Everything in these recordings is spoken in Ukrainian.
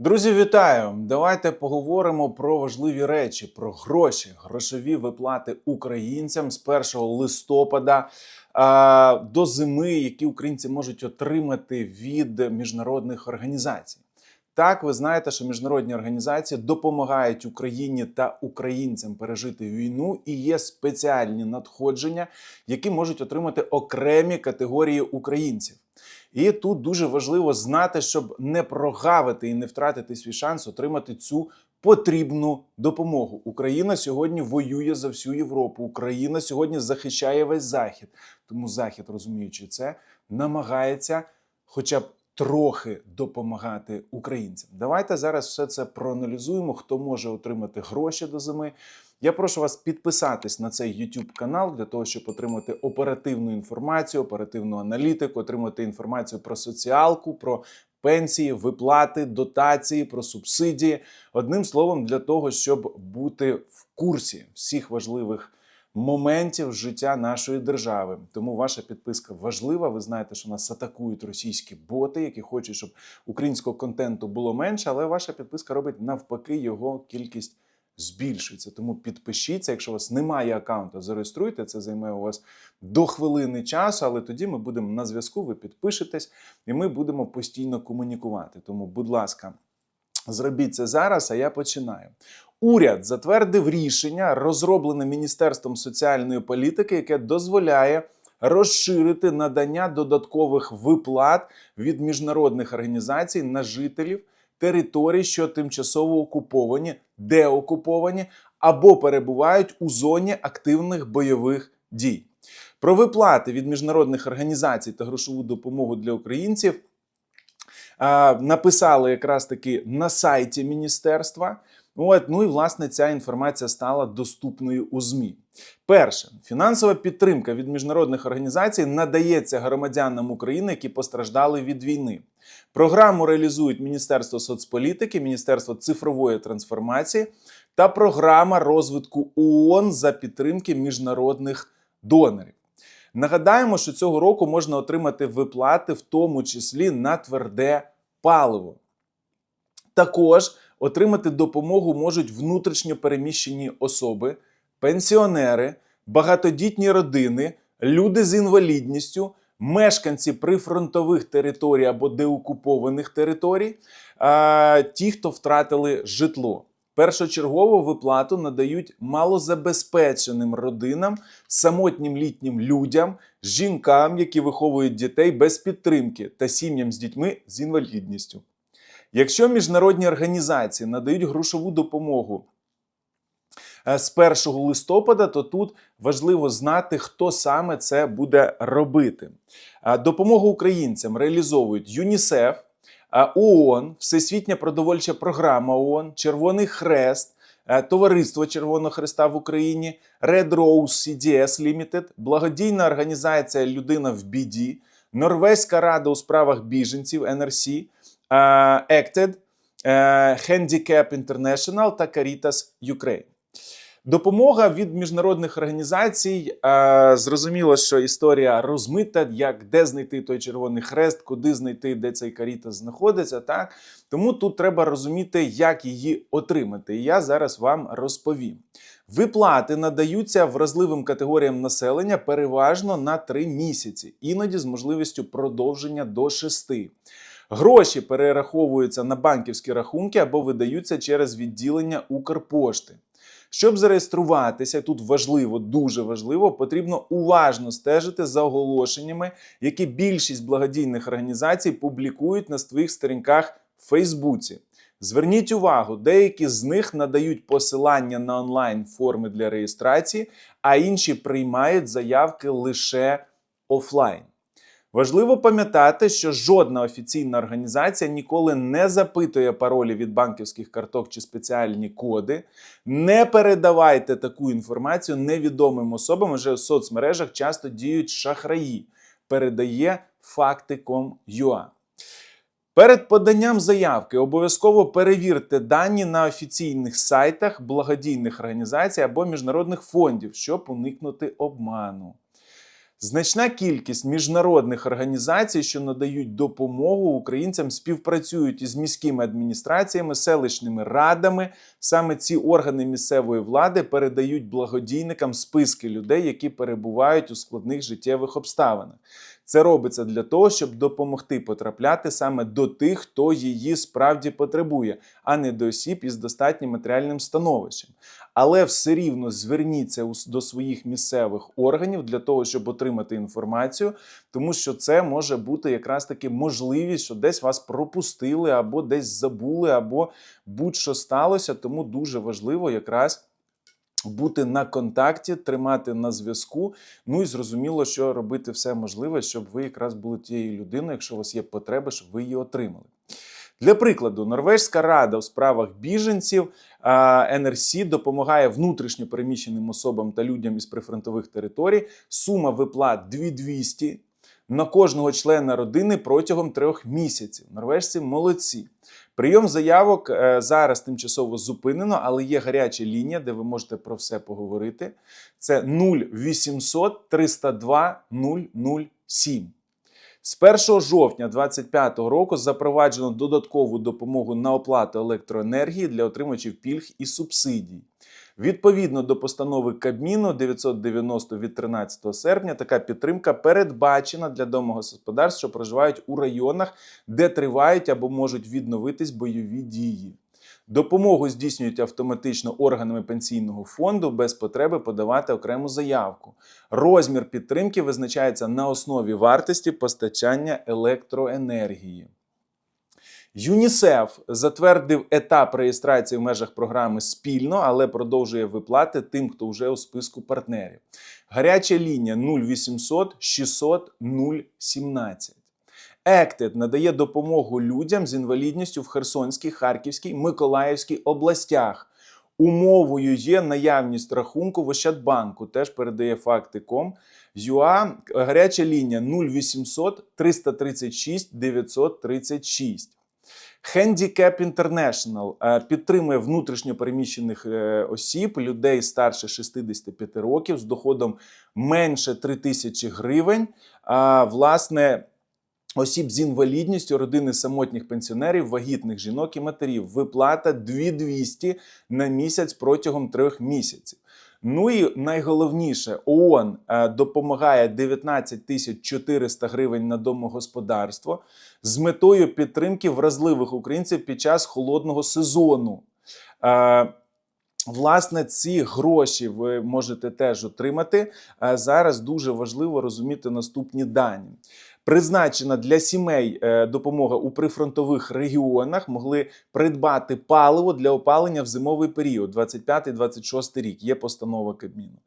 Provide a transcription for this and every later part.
Друзі, вітаю! Давайте поговоримо про важливі речі, про гроші, грошові виплати українцям з 1 листопада а, до зими, які українці можуть отримати від міжнародних організацій. Так, ви знаєте, що міжнародні організації допомагають Україні та українцям пережити війну, і є спеціальні надходження, які можуть отримати окремі категорії українців. І тут дуже важливо знати, щоб не прогавити і не втратити свій шанс отримати цю потрібну допомогу. Україна сьогодні воює за всю Європу. Україна сьогодні захищає весь захід. Тому захід, розуміючи це, намагається, хоча б трохи допомагати українцям. Давайте зараз все це проаналізуємо. Хто може отримати гроші до зими? Я прошу вас підписатись на цей YouTube канал для того, щоб отримати оперативну інформацію, оперативну аналітику, отримати інформацію про соціалку, про пенсії, виплати, дотації, про субсидії. Одним словом, для того, щоб бути в курсі всіх важливих моментів життя нашої держави. Тому ваша підписка важлива. Ви знаєте, що нас атакують російські боти, які хочуть, щоб українського контенту було менше, але ваша підписка робить навпаки його кількість збільшується. Тому підпишіться. Якщо у вас немає аккаунту, зареєструйте. Це займе у вас до хвилини часу, але тоді ми будемо на зв'язку. Ви підпишетесь, і ми будемо постійно комунікувати. Тому, будь ласка, зробіть це зараз. А я починаю. Уряд затвердив рішення, розроблене Міністерством соціальної політики, яке дозволяє розширити надання додаткових виплат від міжнародних організацій на жителів територій, що тимчасово окуповані, деокуповані або перебувають у зоні активних бойових дій. Про виплати від міжнародних організацій та грошову допомогу для українців а, написали якраз таки на сайті міністерства. От, ну і власне ця інформація стала доступною у ЗМІ. Перше, фінансова підтримка від міжнародних організацій надається громадянам України, які постраждали від війни. Програму реалізують Міністерство соцполітики, Міністерство цифрової трансформації та програма розвитку ООН за підтримки міжнародних донорів. Нагадаємо, що цього року можна отримати виплати, в тому числі на тверде паливо. Також отримати допомогу можуть внутрішньо переміщені особи, пенсіонери, багатодітні родини, люди з інвалідністю, мешканці прифронтових територій або деокупованих територій, а, ті, хто втратили житло. Першочергову виплату надають малозабезпеченим родинам, самотнім літнім людям, жінкам, які виховують дітей без підтримки, та сім'ям з дітьми з інвалідністю. Якщо міжнародні організації надають грошову допомогу з 1 листопада, то тут важливо знати, хто саме це буде робити. Е, Допомогу українцям реалізовують ЮНІСЕФ, е, ООН, Всесвітня продовольча програма ООН, Червоний Хрест, е, Товариство Червоного Хреста в Україні, Red Rose CDS Limited, благодійна організація Людина в біді, Норвезька рада у справах біженців NRC, е, Acted, е, Handicap International та Caritas Ukraine. Допомога від міжнародних організацій. е, Зрозуміло, що історія розмита, як де знайти той червоний хрест, куди знайти, де цей карітас знаходиться. Так тому тут треба розуміти, як її отримати. І я зараз вам розповім. Виплати надаються вразливим категоріям населення переважно на 3 місяці, іноді з можливістю продовження до 6. Гроші перераховуються на банківські рахунки або видаються через відділення Укрпошти. Щоб зареєструватися, тут важливо, дуже важливо, потрібно уважно стежити за оголошеннями, які більшість благодійних організацій публікують на своїх сторінках в Фейсбуці. Зверніть увагу, деякі з них надають посилання на онлайн форми для реєстрації, а інші приймають заявки лише офлайн. Важливо пам'ятати, що жодна офіційна організація ніколи не запитує паролі від банківських карток чи спеціальні коди. Не передавайте таку інформацію невідомим особам, адже в соцмережах часто діють шахраї. Передає факти.com.ua. Перед поданням заявки обов'язково перевірте дані на офіційних сайтах благодійних організацій або міжнародних фондів, щоб уникнути обману. Значна кількість міжнародних організацій, що надають допомогу українцям, співпрацюють із міськими адміністраціями, селищними радами. Саме ці органи місцевої влади передають благодійникам списки людей, які перебувають у складних життєвих обставинах. Це робиться для того, щоб допомогти потрапляти саме до тих, хто її справді потребує, а не до осіб із достатнім матеріальним становищем. Але все рівно зверніться до своїх місцевих органів для того, щоб отримати інформацію, тому що це може бути якраз таки можливість, що десь вас пропустили, або десь забули, або будь-що сталося. Тому дуже важливо якраз. Бути на контакті, тримати на зв'язку. Ну і зрозуміло, що робити все можливе, щоб ви якраз були тією людиною, якщо у вас є потреба, щоб ви її отримали. Для прикладу, Норвезька рада у справах біженців НРС допомагає внутрішньо переміщеним особам та людям із прифронтових територій. Сума виплат 2200 на кожного члена родини протягом трьох місяців. Норвежці молодці. Прийом заявок е, зараз тимчасово зупинено, але є гаряча лінія, де ви можете про все поговорити. Це 0800 302 007. З 1 жовтня 2025 року запроваджено додаткову допомогу на оплату електроенергії для отримувачів пільг і субсидій. Відповідно до постанови Кабміну 990 від 13 серпня, така підтримка передбачена для домогосподарств, що проживають у районах, де тривають або можуть відновитись бойові дії. Допомогу здійснюють автоматично органами пенсійного фонду без потреби подавати окрему заявку. Розмір підтримки визначається на основі вартості постачання електроенергії. ЮНІСЕФ затвердив етап реєстрації в межах програми спільно, але продовжує виплати тим, хто вже у списку партнерів. Гаряча лінія 0800 600 017. Ектед надає допомогу людям з інвалідністю в Херсонській, Харківській, Миколаївській областях. Умовою є наявність рахунку в Ощадбанку. Теж передає факти.ком. ЮА гаряча лінія 0800 336 936. Handicap International е, підтримує внутрішньо переміщених е, осіб, людей старше 65 років з доходом менше 3 тисячі гривень. Власне, осіб з інвалідністю, родини самотніх пенсіонерів, вагітних жінок і матерів. Виплата 2200 на місяць протягом трьох місяців. Ну і найголовніше, ООН е, допомагає 19 тисяч 400 гривень на домогосподарство з метою підтримки вразливих українців під час холодного сезону. Е, Власне, ці гроші ви можете теж отримати. Е, Зараз дуже важливо розуміти наступні дані. Призначена для сімей е, допомога у прифронтових регіонах могли придбати паливо для опалення в зимовий період, 25-26 рік. Є постанова Кабміну.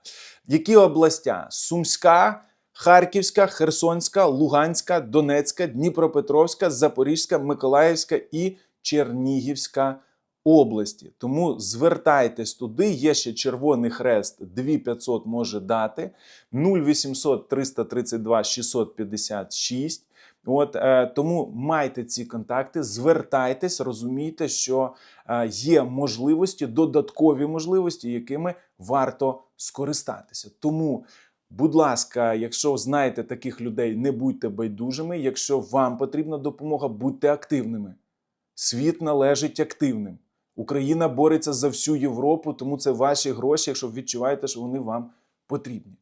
Які областя? Сумська, Харківська, Херсонська, Луганська, Донецька, Дніпропетровська, Запорізька, Миколаївська і Чернігівська області. Тому звертайтесь туди. Є ще Червоний Хрест 2500 може дати 0800 332 656. От е, тому майте ці контакти, звертайтесь, розумійте, що е, є можливості, додаткові можливості, якими варто скористатися. Тому, будь ласка, якщо знаєте таких людей, не будьте байдужими. Якщо вам потрібна допомога, будьте активними. Світ належить активним. Україна бореться за всю Європу, тому це ваші гроші, якщо ви відчуваєте, що вони вам потрібні.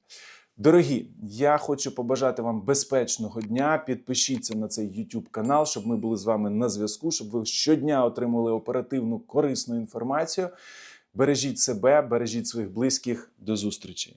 Дорогі, я хочу побажати вам безпечного дня. Підпишіться на цей YouTube канал, щоб ми були з вами на зв'язку, щоб ви щодня отримували оперативну корисну інформацію. Бережіть себе, бережіть своїх близьких. До зустрічі!